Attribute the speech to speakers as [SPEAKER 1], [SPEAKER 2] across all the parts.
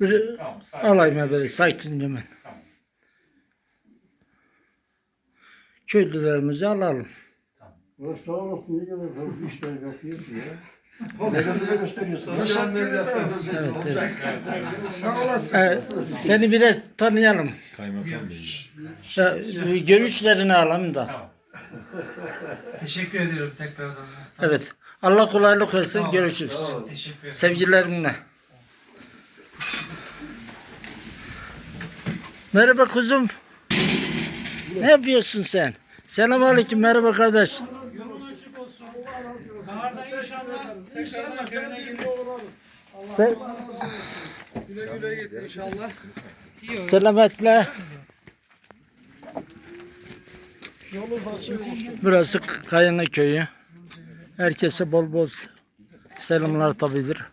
[SPEAKER 1] Bir
[SPEAKER 2] Tamam.
[SPEAKER 1] alayım böyle sakince ben.
[SPEAKER 2] Tamam.
[SPEAKER 1] Köylülerimizi alalım.
[SPEAKER 3] Ya sağ olasın ne kadar fazla işler yapıyorsun ya.
[SPEAKER 4] Sosyal medya efendim.
[SPEAKER 1] Evet, evet.
[SPEAKER 4] Sağ olasın.
[SPEAKER 1] Ee, seni biraz tanıyalım.
[SPEAKER 5] Kaymakam Bey.
[SPEAKER 1] Ya, görüşlerini alalım da.
[SPEAKER 2] Tamam.
[SPEAKER 6] Teşekkür ediyorum tekrardan.
[SPEAKER 1] Evet. Allah kolaylık versin.
[SPEAKER 6] Sağ olun.
[SPEAKER 1] Görüşürüz.
[SPEAKER 6] Teşekkür ederim.
[SPEAKER 1] Sevgilerimle. Merhaba kuzum. Ne yapıyorsun sen? Selamünaleyküm merhaba kardeş.
[SPEAKER 6] Baharda inşallah tekrardan köyüne geliriz.
[SPEAKER 1] Sen,
[SPEAKER 6] Güle güle git inşallah.
[SPEAKER 1] Selametle. Burası Kayana köyü. Herkese bol bol selamlar tabidir.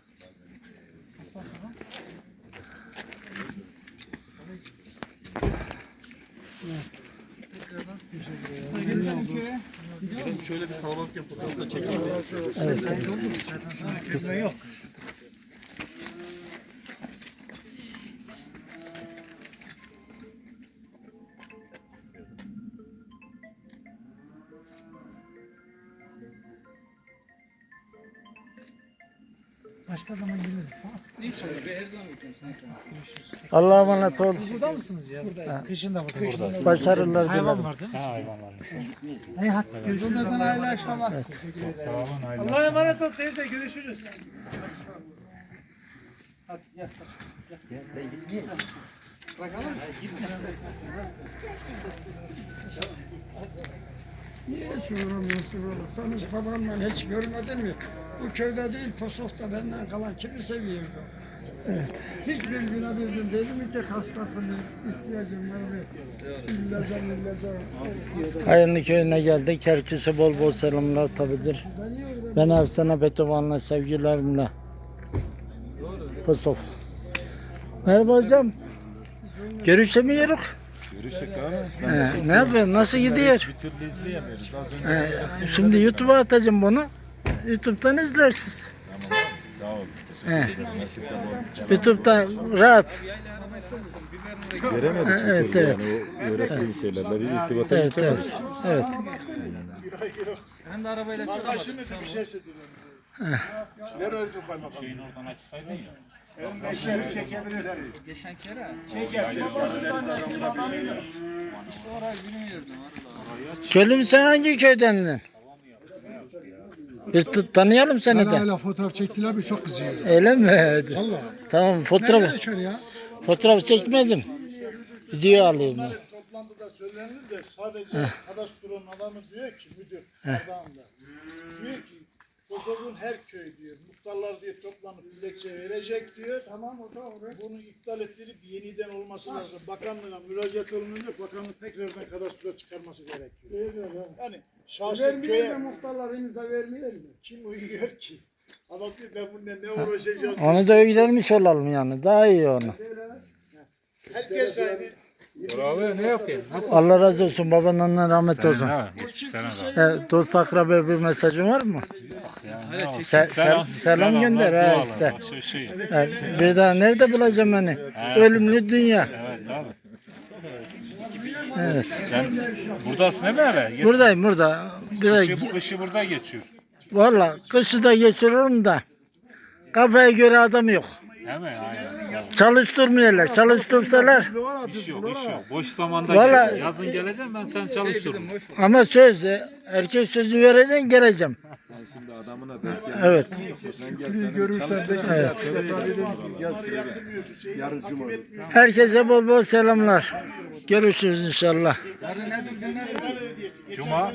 [SPEAKER 5] Şöyle bir kalabalık yapalım da çekelim.
[SPEAKER 1] Evet.
[SPEAKER 6] Başka zaman geliriz tamam. İnşallah her zaman bekliyorum.
[SPEAKER 1] Allah'a emanet ol.
[SPEAKER 6] Burada mısınız ya? Kışın da burada.
[SPEAKER 1] Başarılar
[SPEAKER 6] Hayvan
[SPEAKER 1] dilerim.
[SPEAKER 6] var değil mi? Ha hayvan var. İyi hadi görüşürüz. Hayırlı akşamlar. Allah'a emanet ol teyze görüşürüz. Hadi gel. Gel. Bakalım.
[SPEAKER 4] Niye soramıyorsun oğlum? Sen hiç babamla hiç görmedin mi? Bu köyde değil Tosof'ta benden kalan kimi seviyordu? Evet. Hiçbir güne bildim değil mi ki hastasın, ihtiyacım var mı? İllaca illaca.
[SPEAKER 1] Kayınlı köyüne geldik. Herkese bol bol selamlar tabidir. Ben Efsane Beethoven'la sevgilerimle. Pusof. Merhaba hocam. Görüşemiyoruz.
[SPEAKER 5] Görüşecek abi.
[SPEAKER 1] He, ne yapıyorsun? Nasıl gidiyor?
[SPEAKER 5] Bir türlü izleyemiyoruz. Az önce
[SPEAKER 1] He, şimdi YouTube'a atacağım bunu. YouTube'dan izlersiniz.
[SPEAKER 5] Tamam abi. Sağ ol. Teşekkür ederim. Herkese bol.
[SPEAKER 1] YouTube'dan rahat.
[SPEAKER 5] Göremedik bir
[SPEAKER 1] Evet,
[SPEAKER 5] türlü
[SPEAKER 1] evet.
[SPEAKER 5] yani o öğrettiğin şeylerle bir irtibata
[SPEAKER 1] Evet,
[SPEAKER 5] geçemedik.
[SPEAKER 1] evet. Evet.
[SPEAKER 6] Ben de arabayla çıkamadım.
[SPEAKER 2] Şeyin oradan açsaydın ya.
[SPEAKER 6] Geçen kere. İşte oraya bilmiyordum.
[SPEAKER 1] Köylü mü sen hangi köydendin? Biz t- tanıyalım seni de.
[SPEAKER 4] Hala fotoğraf çektiler mi çok kızıyor.
[SPEAKER 1] Öyle mi?
[SPEAKER 4] Valla.
[SPEAKER 1] Tamam fotoğraf
[SPEAKER 4] Açar ya.
[SPEAKER 1] fotoğraf çekmedim. Video alıyorum. ben.
[SPEAKER 3] Toplantıda söylenir de sadece kadastronun adamı diyor ki müdür adamda. Diyor Kosov'un her köy diyor. Muhtarlar diye toplanıp dilekçe verecek diyor. Tamam o doğru. Bunu iptal ettirip yeniden olması lazım. Bakanlığa müracaat olunca bakanlık tekrardan kadastro çıkarması gerekiyor. Yani şahsi köye
[SPEAKER 4] muhtarlar imza vermiyor mu?
[SPEAKER 3] kim uyuyor ki? Adam diyor ben bununla ne uğraşacağım?
[SPEAKER 1] Onu da öğrenmiş olalım yani. Daha iyi onu.
[SPEAKER 3] Herkes aynı.
[SPEAKER 2] Abi ne yapıyorsun?
[SPEAKER 1] Allah razı olsun. Babandan rahmet olsun.
[SPEAKER 2] Ha.
[SPEAKER 1] He, dost akraba bir mesajın var mı? Selam gönder ha işte.
[SPEAKER 2] şey yok.
[SPEAKER 1] He, bir daha nerede bulacağım beni? Ölümlü dünya.
[SPEAKER 2] Evet abi.
[SPEAKER 1] Evet.
[SPEAKER 2] Sen buradasın değil mi hele?
[SPEAKER 1] Buradayım burada. Biraz,
[SPEAKER 2] Kışı, kışı burada geçiyor.
[SPEAKER 1] valla kışı da geçiririm da. Kafaya göre adam yok. Çalıştırmıyorlar. Çalıştırsalar
[SPEAKER 2] İş yok, iş yok. Boş zamanda
[SPEAKER 1] Valla-
[SPEAKER 2] gel. Yazın geleceğim ben sen çalıştırırım.
[SPEAKER 1] ama söz e, erkek sözü vereceksin geleceğim.
[SPEAKER 5] Sen şimdi adamına denk gel.
[SPEAKER 1] Evet.
[SPEAKER 5] Sen gel sen
[SPEAKER 3] Görürsen de
[SPEAKER 1] Evet.
[SPEAKER 3] gel yarın cuma.
[SPEAKER 1] Herkese bol bol selamlar. Görüşürüz inşallah.
[SPEAKER 2] Cuma